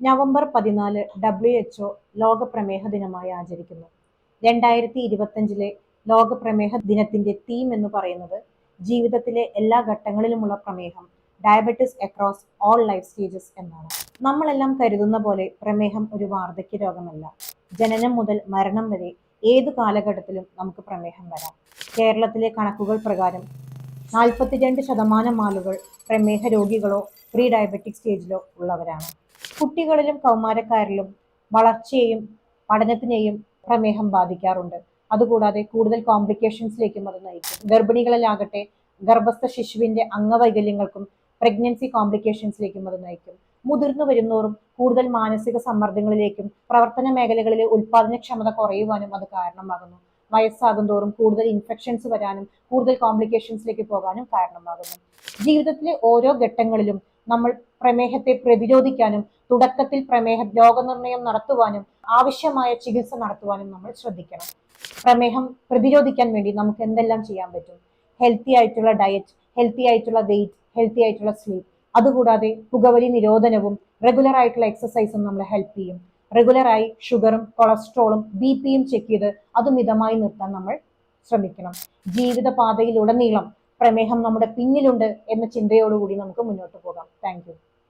November പതിനാല് W H O ലോക പ്രമേഹ ദിനമായി ആചരിക്കുന്നു. രണ്ടായിരത്തി ഇരുപത്തഞ്ചിലെ ലോക പ്രമേഹ ദിനത്തിന്റെ തീം എന്ന് പറയുന്നത് ജീവിതത്തിലെ എല്ലാ ഘട്ടങ്ങളിലുമുള്ള പ്രമേഹം diabetes across all life stages എന്നാണ്. നമ്മളെല്ലാം കരുതുന്ന പോലെ പ്രമേഹം ഒരു വാർദ്ധക്യ രോഗമല്ല. ജനനം മുതൽ മരണം വരെ ഏത് കാലഘട്ടത്തിലും നമുക്ക് പ്രമേഹം വരാം. കേരളത്തിലെ കണക്കുകൾ പ്രകാരം നാൽപ്പത്തിരണ്ട് ശതമാനം ആളുകൾ പ്രമേഹ രോഗികളോ പ്രീ ഡയബറ്റിക് സ്റ്റേജിലോ ഉള്ളവരാണ്. കുട്ടികളിലും കൗമാരക്കാരിലും വളർച്ചയെയും പഠനത്തിനെയും പ്രമേഹം ബാധിക്കാറുണ്ട്. അതുകൂടാതെ കൂടുതൽ കോംപ്ലിക്കേഷൻസിലേക്കും അത് നയിക്കും. ഗർഭിണികളിലാകട്ടെ ഗർഭസ്ഥ ശിശുവിന്റെ അംഗവൈകല്യങ്ങൾക്കും പ്രഗ്നൻസി കോംപ്ലിക്കേഷൻസിലേക്കും അത് നയിക്കും. മുതിർന്നു വരുന്നോറും കൂടുതൽ മാനസിക സമ്മർദ്ദങ്ങളിലേക്കും പ്രവർത്തന മേഖലകളിലെ ഉൽപാദനക്ഷമത കുറയുവാനും അത് കാരണമാകുന്നു. വയസ്സാകും തോറും കൂടുതൽ ഇൻഫെക്ഷൻസ് വരാനും കൂടുതൽ കോംപ്ലിക്കേഷൻസിലേക്ക് പോകാനും കാരണമാകുന്നു. ജീവിതത്തിലെ ഓരോ ഘട്ടങ്ങളിലും നമ്മൾ പ്രമേഹത്തെ പ്രതിരോധിക്കാനും തുടക്കത്തിൽ പ്രമേഹ രോഗനിർണയം നടത്തുവാനും ആവശ്യമായ ചികിത്സ നടത്തുവാനും നമ്മൾ ശ്രദ്ധിക്കണം. പ്രമേഹം പ്രതിരോധിക്കാൻ വേണ്ടി നമുക്ക് എന്തെല്ലാം ചെയ്യാൻ പറ്റും? ഹെൽത്തി ആയിട്ടുള്ള ഡയറ്റ് ഹെൽത്തി ആയിട്ടുള്ള വെയിറ്റ് ഹെൽത്തി ആയിട്ടുള്ള സ്ലീപ്പ് അതുകൂടാതെ പുകവലി നിരോധനവും റെഗുലർ ആയിട്ടുള്ള എക്സസൈസും നമ്മളെ ഹെൽപ്പ് ചെയ്യും. റെഗുലറായി ഷുഗറും കൊളസ്ട്രോളും ബി പിയും ചെക്ക് ചെയ്ത് അത് മിതമായി നിർത്താൻ നമ്മൾ ശ്രമിക്കണം. ജീവിതപാതയിലുടനീളം പ്രമേഹം നമ്മുടെ പിന്നിലുണ്ട് എന്ന ചിന്തയോടുകൂടി നമുക്ക് മുന്നോട്ട് പോകാം. താങ്ക്